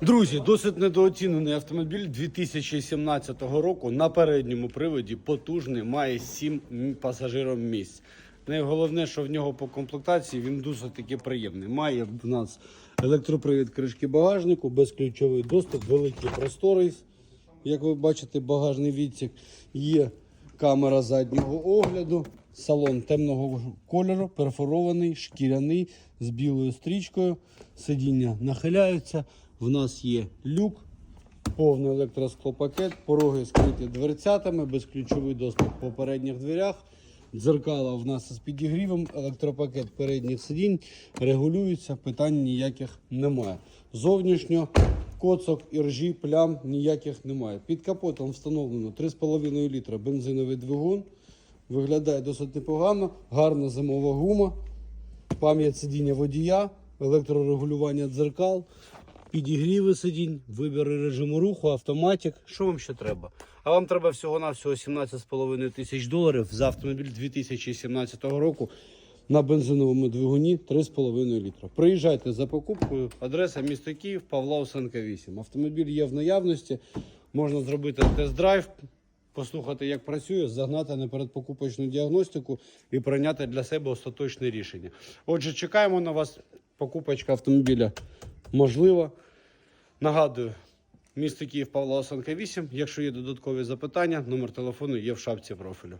Друзі, досить недооцінений автомобіль 2017 року на передньому приводі потужний, має 7 пасажирів місць. Найголовне, що в нього по комплектації він досить таки приємний. Має в нас електропривід кришки багажнику, безключовий доступ, великий просторий. Як ви бачите, багажний відсік. Є камера заднього огляду, салон темного кольору, перфорований, шкіряний з білою стрічкою. Сидіння нахиляються. В нас є люк, повний електросклопакет, пороги скриті дверцятами, безключовий доступ по передніх дверях. Дзеркала в нас з підігрівом, електропакет передніх сидінь регулюється, питань ніяких немає. Зовнішньо коцок, іржі, плям ніяких немає. Під капотом встановлено 3,5 літра бензиновий двигун. Виглядає досить непогано, гарна зимова гума, пам'ять сидіння водія, електрорегулювання дзеркал, підігріви сидінь, вибір режиму руху, автоматик. Що вам ще треба? А вам треба всього-навсього 17,5 тисяч доларів за автомобіль 2017 року на бензиновому двигуні 3,5 літра. Приїжджайте за покупкою. Адреса місто Київ, Павла Осенка 8. Автомобіль є в наявності. Можна зробити тест-драйв, послухати, як працює, загнати на передпокупочну діагностику і прийняти для себе остаточне рішення. Отже, чекаємо на вас. Покупочка автомобіля можлива. Нагадую, місто Київ Павла Осанка 8. Якщо є додаткові запитання, номер телефону є в шапці профілю.